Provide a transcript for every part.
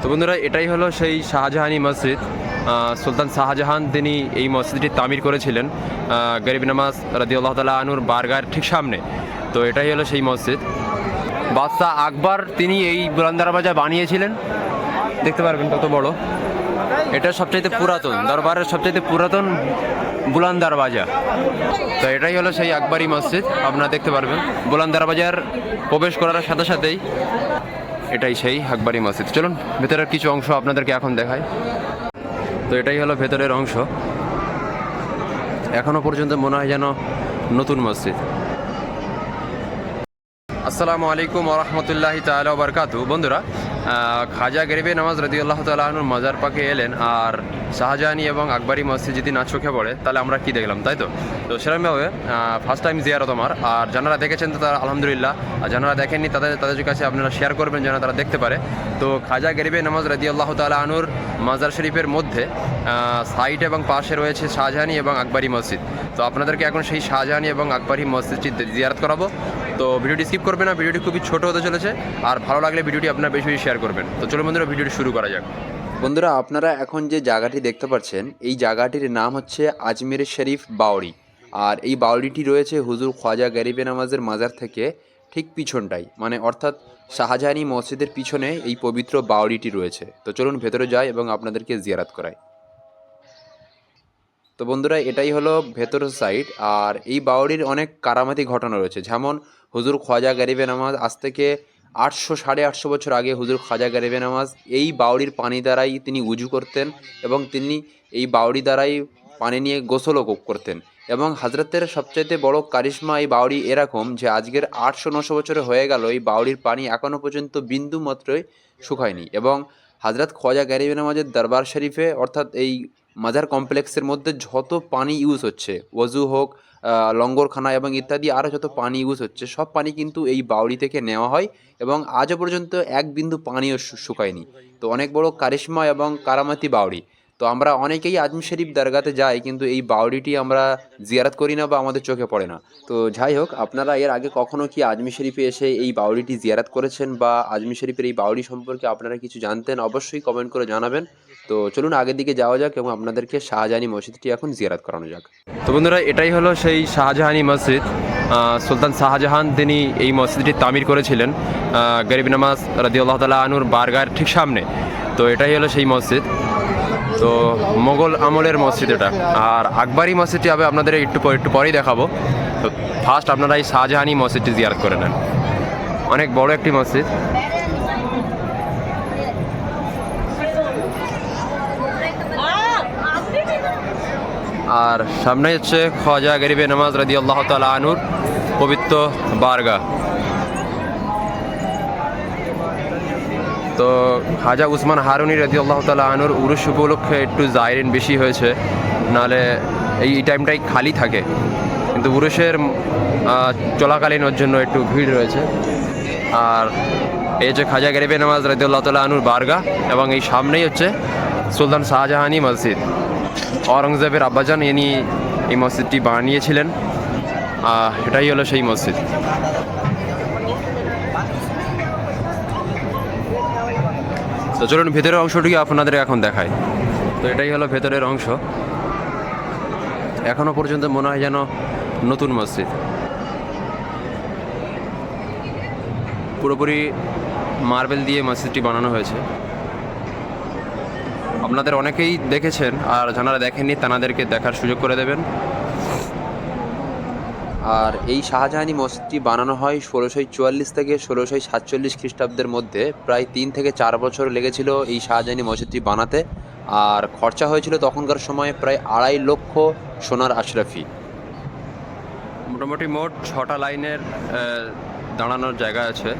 তো বন্ধুরা, এটাই হলো সেই শাহজাহানি মসজিদ। সুলতান শাহজাহান, তিনি এই মসজিদটি তামির করেছিলেন। গরিব নামাজ রাদি আল্লাহ তালা আনুর বারগার ঠিক সামনে। তো এটাই হলো সেই মসজিদ। বাদশাহ আকবর, তিনি এই বুলন্দারবাজা বানিয়েছিলেন। দেখতে পারবেন কত বড়। এটা সবচাইতে পুরাতন, দরবারের সবচাইতে পুরাতন বুলান দরওয়াজা তো এটাই হলো সেই আকবরী মসজিদ, আপনারা দেখতে পারবেন। বুলান দরওয়াজার প্রবেশ করার সাথে সাথেই এটাই সেই আকবরী মসজিদ। চলুন, ভেতরের কিছু অংশ আপনাদেরকে এখন দেখাই। তো এটাই হলো ভেতরের অংশ। এখনও পর্যন্ত মনে হয় যেন নতুন মসজিদ। আসসালামু আলাইকুম ওরহমতুল্লাহ তাহলে বরকাতু বন্ধুরা খাজা গরিবে নামাজ রদি আল্লাহ তালাহনুর মাজার পাকে এলেন আর শাহজাহানি এবং আকবরী মসজিদ যদি না চোখে পড়ে, তাহলে আমরা কি দেখলাম, তাই তো? তো সেরকমভাবে ফার্স্ট টাইম জিয়ারত আমার। আর যারা দেখেছেন তো তারা, আলহামদুলিল্লাহ, আর যারা দেখেননি, তাদের তাদের কাছে আপনারা শেয়ার করবেন যেন তারা দেখতে পারে। তো খাজা গরিবে নামাজ রদি আল্লাহ তালাহনুর মাজার শরীফের মধ্যে সাইড এবং পাশে রয়েছে শাহজাহানি এবং আকবরী মসজিদ। তো আপনাদেরকে এখন সেই শাহজাহানি এবং আকবরী মসজিদটি জিয়ারত করাবো। তো ভিডিওটি স্কিপ করবেন না, ভিডিওটি খুবই ছোট হতে চলেছে, আর ভালো লাগলে ভিডিওটি আপনার বেশি বেশি শেয়ার করবেন। তো চলো বন্ধুরা, ভিডিওটি শুরু করা যাক। বন্ধুরা, আপনারা এখন যে জায়গাটি দেখতে পাচ্ছেন, এই জায়গাটির নাম হচ্ছে আজমির শরীফ বাউরি আর এই বাউরিটি রয়েছে হুজুর খ্বাজা গরিবে নামাজের মাজার থেকে ঠিক পিছনটাই মানে অর্থাৎ শাহজাহানি মসজিদের পিছনে এই পবিত্র বাউরিটি রয়েছে। তো চলুন ভেতরে যাই এবং আপনাদেরকে জিয়ারাত করাই। তো বন্ধুরা, এটাই হলো ভেতরের সাইড আর এই বাউরির অনেক কারামাতি ঘটনা রয়েছে। যেমন হুজুর খ্বাজা গরিবে নামাজ, আজ থেকে আটশো সাড়ে আটশো বছর আগে হুজুর খাজা গরিবে নামাজ, এই বাউরির পানি দ্বারাই তিনি উজু করতেন এবং তিনি এই বাউরি দ্বারাই পানি নিয়ে গোসলও করতেন। এবং হাজরতের সবচাইতে বড় কারিশমা এই বাউরি এরকম যে আজকের আটশো নশো বছরে হয়ে গেল এই বাউরির পানি এখনও পর্যন্ত বিন্দু মাত্রই শুকায়নি এবং হাজরত খোয়াজা গরিবে নামাজের দরবার শরীফে, অর্থাৎ এই মাজার কমপ্লেক্সের মধ্যে যত পানি ইউজ হচ্ছে ওজু হোক লঙ্গরখানা এবং ইত্যাদি আরও যত পানি ইউজ হচ্ছে, সব পানি কিন্তু এই বাউরি থেকে নেওয়া হয় এবং আজও পর্যন্ত এক বিন্দু পানিও শুকায়নি। তো অনেক বড় কারিশমা এবং কারামাতি বাউরি তো আমরা অনেকেই আজম শরীফ দরগাতে যাই, কিন্তু এই বাউরিটি আমরা জিয়ারাত করি না বা আমাদের চোখে পড়ে না। তো যাই হোক, আপনারা এর আগে কখনো কি আজমি শরীফে এসে এই বাউরিটি জিয়ারাত করেছেন বা আজমি শরীফের এই বাউরি সম্পর্কে আপনারা কিছু জানতেন, অবশ্যই কমেন্ট করে জানাবেন। তো চলুন আগের দিকে যাওয়া যাক এবং আপনাদেরকে শাহজাহানি মসজিদটি এখন জিয়ারাত করানো যাক। তো বন্ধুরা, এটাই হলো সেই শাহজাহানি মসজিদ। সুলতান শাহজাহান তিনি এই মসজিদটি তামির করেছিলেন। গরিব নামাজ রাদি আল্লাহ তালা আনুর বারগার ঠিক সামনে। তো এটাই হলো সেই মসজিদ। তো মোগল আমলের মসজিদ এটা। আর আকবরী মসজিদটি হবে আপনাদের একটু পর- একটু পরেই দেখাবো। তো ফার্স্ট আপনারা এই শাহজাহানি মসজিদটি জিয়ারত করে নেন। অনেক বড় একটি মসজিদ। আর সামনে হচ্ছে খাজা গরিবে নামাজ রাদি আল্লাহ তালা আনুর পবিত্র বারগা তো খাজা উসমান হারুনি রাদি আল্লাহ তালা আনুর উরুষ উপলক্ষে একটু জায়রিন বেশি হয়েছে নাহলে এই টাইমটাই খালি থাকে। কিন্তু উরুসের আহ, চলাকালীন ওর জন্য একটু ভিড় রয়েছে। আর এই হচ্ছে খাজা গরিবে নামাজ রাদি আল্লাহ তালা আনুর বারগা এবং এই সামনেই হচ্ছে সুলতান শাহজাহানি মসজিদ। অরঙ্গজেবের আব্বাজান, ইনি এই মসজিদটি বানিয়েছিলেন। এটাই হলো সেই মসজিদ। তো চলুন, ভেতরের অংশটি আপনাদের এখন দেখায় তো এটাই হলো ভেতরের অংশ। এখনও পর্যন্ত মনে হয় যেন নতুন মসজিদ। পুরোপুরি মার্বেল দিয়ে মসজিদটি বানানো হয়েছে। আপনাদের অনেকেই দেখেছেন, আর যারা দেখেননি তানাদেরকে দেখার সুযোগ করে দেবেন। আর এই শাহজাহানি মসজিদটি বানানো হয় ষোলোশো চুয়াল্লিশ থেকে ষোলোশো সাতচল্লিশ খ্রিস্টাব্দের মধ্যে। প্রায় তিন থেকে চার বছর লেগেছিল এই শাহজাহানি মসজিদটি বানাতে। আর খরচা হয়েছিল তখনকার সময়ে প্রায় আড়াই লক্ষ সোনার আশরাফি। মোটামুটি মোট ছটা লাইনের দাঁড়ানোর জায়গা আছে।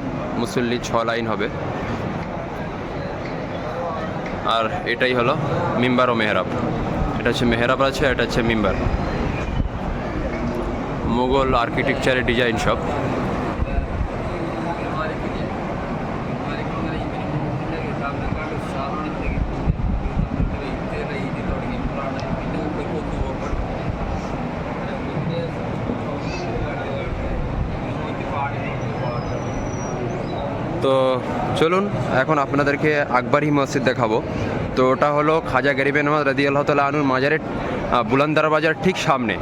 মুসল্লি ছ লাইন হবে। আর এটাই হলো মিম্বার ও মেহরাব। এটা হচ্ছে মেহরাব আছে এটা হচ্ছে মিম্বার। মুঘল আর্কিটেকচারের ডিজাইন সব তো চলুন, এখন আপনাদেরকে আকবরী মসজিদ দেখাবো। তো ওটা হলো খাজা গরিবে নওয়াজ রাদি আল্লাহ তালা আনুর মাজারের বুলন্দার বাজার ঠিক সামনে।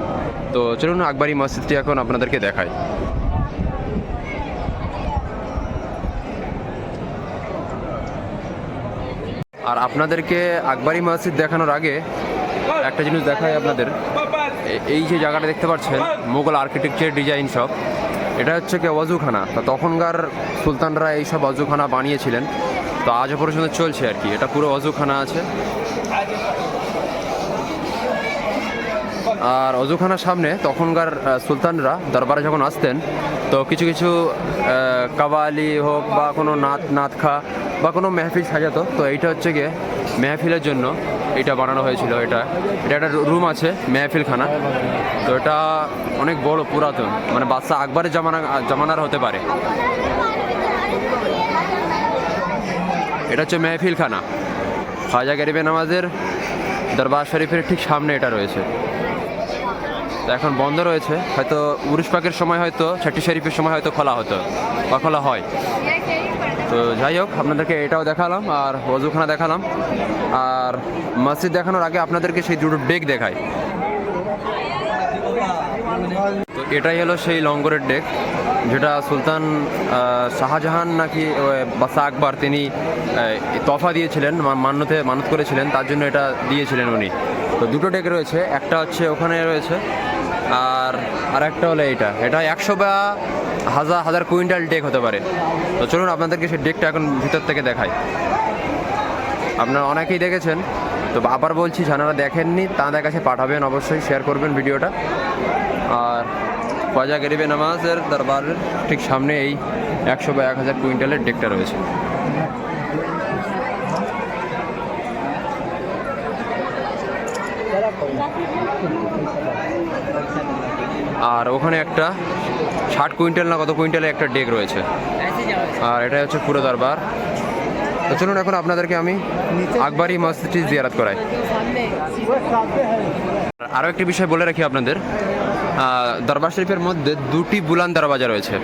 তো চলুন, আকবরী মসজিদটি এখন আপনাদেরকে দেখাই। আর আপনাদেরকে আকবরী মসজিদ দেখানোর আগে একটা জিনিস দেখায় আপনাদের। এই যে জায়গাটা দেখতে পাচ্ছেন, মোগল আর্কিটেকচার ডিজাইন সব এটা হচ্ছে কি অজুখানা তো তখনকার সুলতানরা এইসব অজুখানা বানিয়েছিলেন। তো আজও পর্যন্ত চলছে আর কি। এটা পুরো অজুখানা আছে। আর অজুখানার সামনে তখনকার সুলতানরা দরবারে যখন আসতেন, তো কিছু কিছু কাবালি হোক বা কোনো নাত নাত খা বা কোনো মেহফিল সাজাতো। তো এইটা হচ্ছে গিয়ে মেহফিলের জন্য। এটা বানানো হয়েছিল, এটা। এটা একটা রুম আছে, মেহফিলখানা। তো এটা অনেক বড়, পুরাতন। মানে বাচ্চা আকবরের জামানা, জামানার হতে পারে। এটা হচ্ছে মেহফিলখানা। খাজা গরিবে নামাজের দরবার শরীফের ঠিক সামনে এটা রয়েছে। তো এখন বন্ধ রয়েছে। হয়তো উরুশ পাকের সময় হয়তো ছাটি শরীফের সময় হয়তো খোলা হতো, বা খোলা হয়। তো যাই হোক, আপনাদেরকে এটাও দেখালাম, আর ওজুখানা দেখালাম। আর মসজিদ দেখানোর আগে আপনাদেরকে সেই দুটো ডেক দেখায় তো এটাই হলো সেই লঙ্গরের ডেক, যেটা সুলতান শাহজাহান নাকি বাসা আকবর তিনি তফা দিয়েছিলেন মান্যতে মানত করেছিলেন, তার জন্য এটা দিয়েছিলেন উনি। তো দুটো ডেক রয়েছে, একটা হচ্ছে ওখানে রয়েছে, আর আর একটা হলো এইটা। এটা একশো বা হাজার হাজার কুইন্টাল ডেক হতে পারে। তো চলুন আপনাদেরকে সেই ডেকটা এখন ভিতর থেকে দেখাই। আপনারা অনেকেই দেখেছেন, তো আবার বলছি, যারা দেখেননি, তাদের কাছে পাঠাবেন, অবশ্যই শেয়ার করবেন ভিডিওটা। আর খাজা গরিবে নামাজের দরবারের ঠিক সামনে এই একশো বা এক হাজার কুইন্টালের ডেকটা রয়েছে। আর ওখানে একটা ষাট কুইন্টাল না কত কুইন্টালের একটা ডেক রয়েছে। আর এটাই হচ্ছে পুরো দরবার। তো চলুন এখন আপনাদেরকে আমি আকবরী মসজিদটি জিয়ারাত করাই। আরও একটি বিষয় বলে রাখি আপনাদের। দরবার শরীফের মধ্যে দুটি বুলান দরওয়াজা রয়েছে।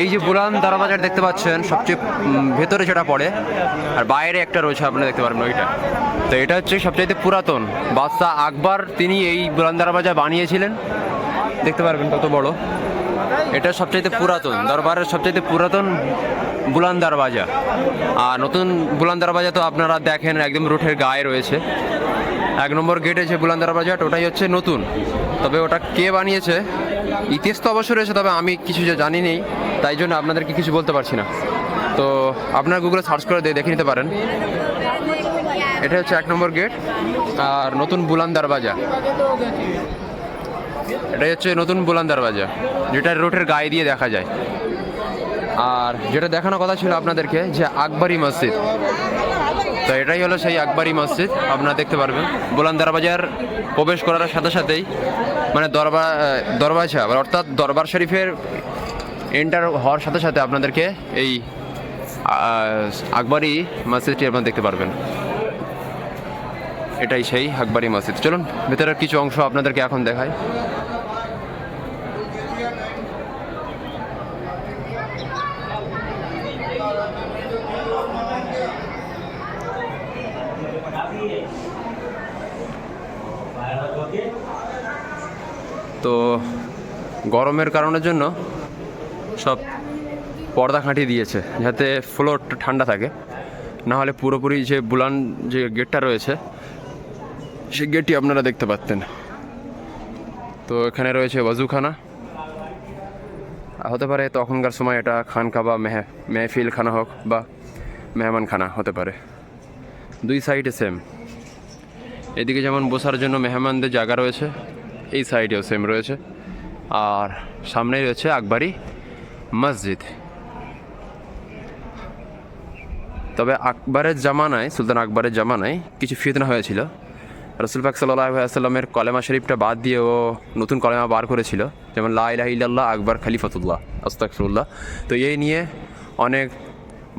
এই যে বুলান দরওয়াজা দেখতে পাচ্ছেন, সবচেয়ে ভেতরে যেটা পড়ে, আর বাইরে একটা রয়েছে, আপনারা দেখতে পারবেন ওইটা। তো এটা হচ্ছে সবচাইতে পুরাতন। বাদশাহ আকবর তিনি এই বুলান দরওয়াজা বানিয়েছিলেন। দেখতে পারবেন কত বড়। এটা সবচাইতে পুরাতন, দরবারের সবচাইতে পুরাতন বুলান দরওয়াজা আর নতুন বুলান দরওয়াজা তো আপনারা দেখেন, একদম রুটের গায়ে রয়েছে। এক নম্বর গেটে যে বুলান দরওয়াজাটা ওটাই হচ্ছে নতুন। তবে ওটা কে বানিয়েছে? ইতিহাস তো অবশ্যই রয়েছে, তবে আমি কিছু যে জানি নেই তাই জন্য আপনাদেরকে কিছু বলতে পারছি না। তো আপনারা গুগলে সার্চ করে দেখে নিতে পারেন। এটা হচ্ছে এক নম্বর গেট আর নতুন বুলান দরওয়াজা এটাই হচ্ছে নতুন বুলান দরওয়াজা যেটা রোডের গায়ে দিয়ে দেখা যায়। আর যেটা দেখানোর কথা ছিল আপনাদেরকে যে আকবরী মসজিদ। তো এটাই হলো সেই আকবরী মসজিদ, আপনারা দেখতে পারবেন। বুলান দরবাজার প্রবেশ করার সাথে সাথেই মানে দরবার দরবাজা অর্থাৎ দরবার শরীফের এন্টার হওয়ার সাথে সাথে আপনাদেরকে এই আকবরী মসজিদটি আপনারা দেখতে পারবেন। এটাই সেই আকবরী মসজিদ। চলুন, ভেতরের কিছু অংশ আপনাদেরকে এখন দেখাই। তো গরমের কারণের জন্য সব পর্দা খাঁটিয়ে দিয়েছে, যাতে ফ্লোরটা ঠান্ডা থাকে। না হলে পুরোপুরি যে বুলান যে গেটটা রয়েছে, সেই গেটটি আপনারা দেখতে পাচ্তেন তো এখানে রয়েছে ওয়াজুখানা হতে পারে তখনকার সময় এটা খানকা বা মেহ, মেহফিল খানা হোক বা মেহমান খানা হতে পারে। দুই সাইডে সেম এদিকে যেমন বসার জন্য মেহমানদের জায়গা রয়েছে এই সাইডেও সেম রয়েছে। আর সামনেই রয়েছে আকবরী মসজিদ। তবে আকবরের জামানায়, সুলতান আকবরের জামানায় কিছু ফিতনা হয়েছিল। রসুল পাক সাল্লামের কলেমা শরীফটা বাদ দিয়ে ও নতুন কলেমা বার করেছিল, যেমন লা ইলাহা ইল্লাল্লাহ, আকবর খালিফতুল্লাহ আস্তাকফিরুল্লাহ তো এই নিয়ে অনেক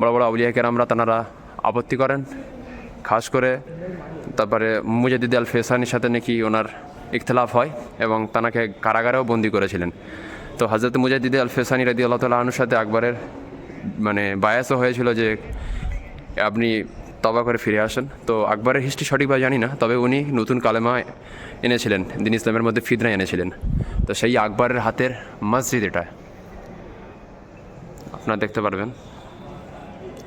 বড় বড় আউলিয়া কেরামরা তারা আপত্তি করেন। খাস করে তারপরে মুজাদিদ আল ফেসানির সাথে নাকি ওনার ইখতলাফ হয় এবং তানাকে কারাগারেও বন্দি করেছিলেন। তো হজরত মুজাদিদ আল ফেসানি রাদি আল্লাহ তাল্লাহ আনুর সাথে আকবরের মানে বায়াসও হয়েছিল যে আপনি তবা করে ফিরে আসেন। তো আকবরের হিস্ট্রি সঠিকভাবে জানি না, তবে উনি নতুন কালেমা এনেছিলেন, দিন ইসলামের মধ্যে ফিদনা এনেছিলেন। তো সেই আকবরের হাতের মসজিদ এটা। আপনারা দেখতে পারবেন।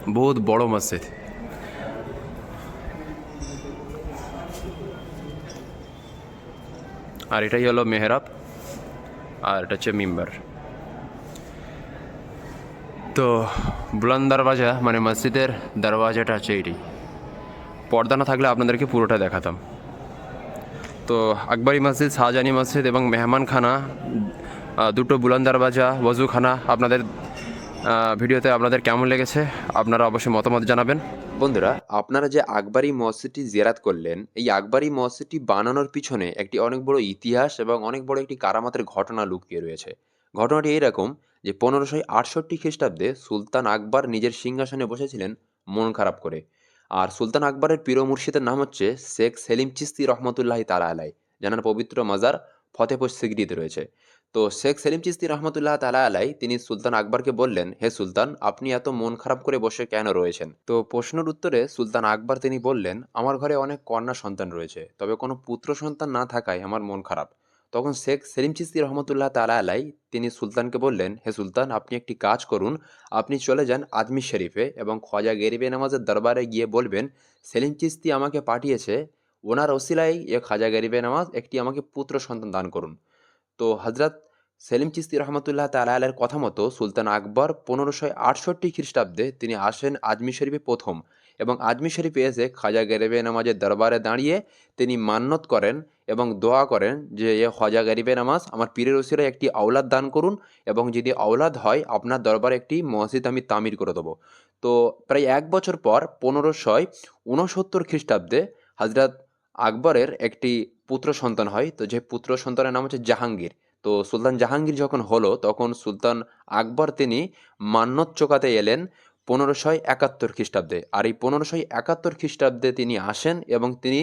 বহুত বড় মসজিদ। আর এটাই হলো মেহরাব, আর এটা হচ্ছে মিম্বার। তো বুলান দরওয়াজা মানে মসজিদের দরওয়াজাটা হচ্ছে এটি। পর্দা না থাকলে আপনাদেরকে পুরোটা দেখাতাম। তো আকবরী মসজিদ, শাহজাহানি মসজিদ এবং মেহমানখানা খানা দুটো বুলান দরওয়াজা, ওয়াজুখানা আপনাদের ভিডিওতে আপনাদের কেমন লেগেছে? আপনারা অবশ্যই মতামত জানাবেন। বন্ধুরা, আপনারা যে আকবরী মসজিদটি জিয়ারাত করলেন, এই আকবরী মসজিদটি বানানোর পিছনে একটি অনেক বড় ইতিহাস এবং অনেক বড় একটি কারামাতের ঘটনা লুকিয়ে রয়েছে। ঘটনাটি এইরকম যে, পনেরোশো আটষট্টি খ্রিস্টাব্দে সুলতান আকবর নিজের সিংহাসনে বসেছিলেন মন খারাপ করে। আর সুলতান আকবরের পীর মুর্শিদের নাম হচ্ছে শেখ সেলিম চিস্তি রহমতুল্লাহ তারা আলাই জানার পবিত্র মাজার ফতেপুর সিগড়িতে রয়েছে। তো শেখ সেলিম চিস্তি রহমতুল্লাহ তালা আলাই তিনি সুলতান আকবরকে বললেন, হে সুলতান, আপনি এত মন খারাপ করে বসে কেন রয়েছেন? তো প্রশ্নের উত্তরে সুলতান আকবর তিনি বললেন, আমার ঘরে অনেক কন্যা সন্তান রয়েছে, তবে কোনো পুত্র সন্তান না থাকায় আমার মন খারাপ। তখন শেখ সেলিম চিস্তি রহমতুল্লাহ তালা আলাই তিনি সুলতানকে বললেন, হে সুলতান, আপনি একটি কাজ করুন, আপনি চলে যান আজমির শরীফে এবং খোয়াজা গেরিবে নামাজের দরবারে গিয়ে বলবেন, সেলিম চিস্তি আমাকে পাঠিয়েছে, ওনার ওসিলাই এ খাজা গরিবে নামাজ একটি আমাকে পুত্র সন্তান দান করুন। তো হজরত সেলিম চিস্তি রহমতুল্লাহ তালাহের কথা মতো সুলতান আকবর পনেরোশো আটষট্টি খ্রিস্টাব্দে তিনি আসেন আজমি শরীফে প্রথম এবং আজমি শরীফে এসে খাজা গরিবে নামাজের দরবারে দাঁড়িয়ে তিনি মান্যত করেন এবং দোয়া করেন যে, এ খজা গরিবে নামাজ, আমার পীরের ওসিরায় একটি আওলাদ দান করুন এবং যদি আওলাদ হয়, আপনার দরবারে একটি মসজিদ আমি তামির করে দেবো। তো প্রায় এক বছর পর পনেরোশয় ঊনসত্তর খ্রিস্টাব্দে হজরত আকবরের একটি পুত্র সন্তান হয়। তো যে পুত্র সন্তানের নাম হচ্ছে জাহাঙ্গীর। তো সুলতান জাহাঙ্গীর যখন হলো, তখন সুলতান আকবর তিনি মান্যত চোকাতে এলেন পনেরোশয় একাত্তর খ্রিস্টাব্দে। আর এই পনেরোশয় একাত্তর খ্রিস্টাব্দে তিনি আসেন এবং তিনি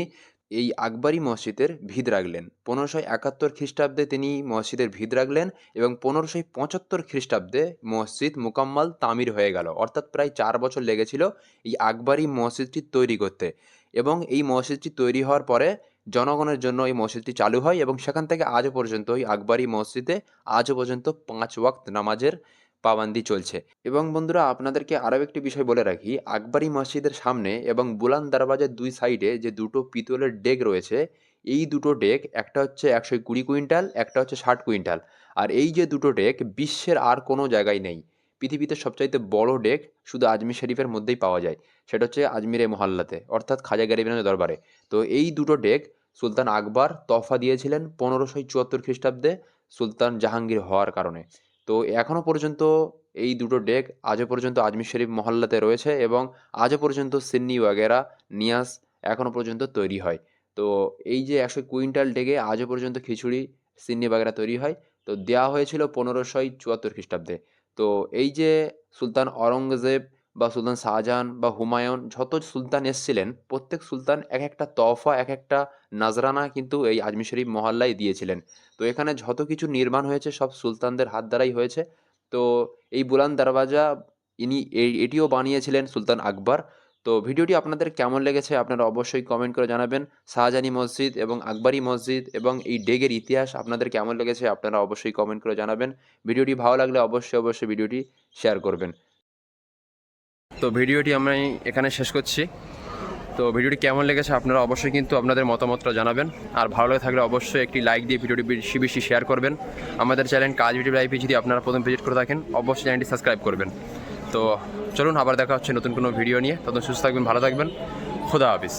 এই আকবরী মসজিদের ভিত রাখলেন। পনেরোশো একাত্তর খ্রিস্টাব্দে তিনি মসজিদের ভিত রাখলেন এবং পনেরোশো পঁচাত্তর খ্রিস্টাব্দে মসজিদ মুকাম্মাল তামির হয়ে গেল। অর্থাৎ প্রায় চার বছর লেগেছিল এই আকবরী মসজিদটি তৈরি করতে এবং এই মসজিদটি তৈরি হওয়ার পরে জনগণের জন্য এই মসজিদটি চালু হয় এবং সেখান থেকে আজও পর্যন্ত এই আকবরী মসজিদে আজও পর্যন্ত পাঁচ ওয়াক্ত নামাজের পাবান্দি চলছে। এবং বন্ধুরা, আপনাদেরকে আরও একটি বিষয় বলে রাখি। আকবরী মসজিদের সামনে এবং বুলান দরওয়াজার দুই সাইডে যে দুটো পিতলের ডেক রয়েছে, এই দুটো ডেক, একটা হচ্ছে একশো কুড়ি কুইন্টাল, একটা হচ্ছে ষাট কুইন্টাল। আর এই যে দুটো ডেক, বিশ্বের আর কোনো জায়গায় নেই। পৃথিবীতে সবচাইতে বড় ডেক শুধু আজমির শরীফের মধ্যেই পাওয়া যায়। সেটা হচ্ছে আজমিরে মহল্লাতে, অর্থাৎ খাজা গরিবের দরবারে। তো এই দুটো ডেক সুলতান আকবর তফা দিয়েছিলেন পনেরোশো চুয়াত্তর খ্রিস্টাব্দে সুলতান জাহাঙ্গীর হওয়ার কারণে। তো এখনও পর্যন্ত এই দুটো ডেক আজও পর্যন্ত আজমির শরীফ মহল্লাতে রয়েছে এবং আজও পর্যন্ত সিন্নি ওয়াগেরা নিয়াস এখনও পর্যন্ত তৈরি হয়। তো এই যে একশো কুইন্টাল ডেকে আজও পর্যন্ত খিচুড়ি সিন্নি বাগেরা তৈরি হয়, তো দেওয়া হয়েছিল পনেরোশোই চুয়াত্তর খ্রিস্টাব্দে। তো এই যে সুলতান অরঙ্গজেব বা সুলতান শাহজাহান বা হুমায়ুন যত সুলতান এসছিলেন, প্রত্যেক সুলতান এক একটা তহফা এক একটা নাজরানা কিন্তু এই আজমির শরীফ মহল্লায় দিয়েছিলেন। তো এখানে যত কিছু নির্মাণ হয়েছে সব সুলতানদের হাত দ্বারাই হয়েছে। তো এই বুলান দরওয়াজা, ইনি এটিও বানিয়েছিলেন সুলতান আকবর। তো ভিডিওটি আপনাদের কেমন লেগেছে আপনারা অবশ্যই কমেন্ট করে জানাবেন। শাহজাহানি মসজিদ এবং আকবরী মসজিদ এবং এই ডেগের ইতিহাস আপনাদের কেমন লেগেছে আপনারা অবশ্যই কমেন্ট করে জানাবেন। ভিডিওটি ভালো লাগলে অবশ্যই অবশ্যই ভিডিওটি শেয়ার করবেন। তো ভিডিওটি আমি এখানে শেষ করছি। তো ভিডিওটি কেমন লেগেছে আপনারা অবশ্যই কিন্তু আপনাদের মতামতটা জানাবেন। আর ভালো লাগে থাকলে অবশ্যই একটি লাইক দিয়ে ভিডিওটি বেশি বেশি শেয়ার করবেন। আমাদের চ্যানেল কাজ ভিডিও লাইভে যদি আপনারা প্রথম ভিজিট করে থাকেন, অবশ্যই চ্যানেলটি সাবস্ক্রাইব করবেন। তো চলুন আবার দেখা হচ্ছে নতুন কোনো ভিডিও নিয়ে। তখন সুস্থ থাকবেন, ভালো থাকবেন। খুদা হাফিজ।